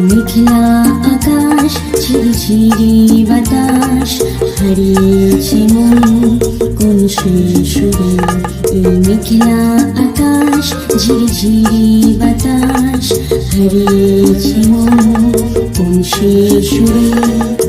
মেঘলা আকাশ, ঝিরঝিরি বাতাস, হারিয়েছে মন। কোন সুরে এই মেঘলা আকাশ, ঝিরঝিরি বাতাস, হারিয়েছে মন। কোন সুরে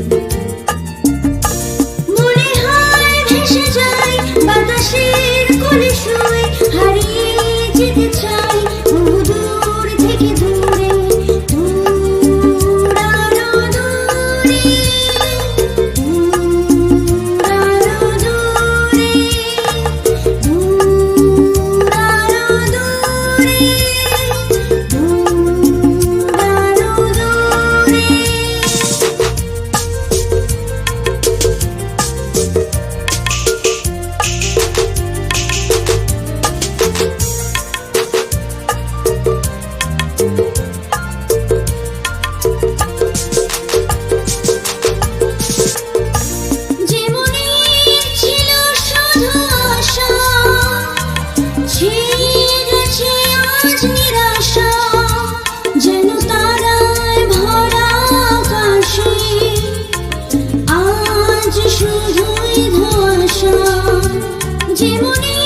জীবনে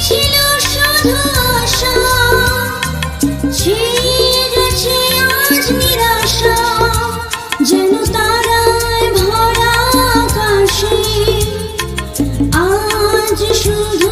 ছিল শুধু আশা। সেই গেছে আজ নিরাশা। যেন তারায় ভরা আকাশে। আজ শুধু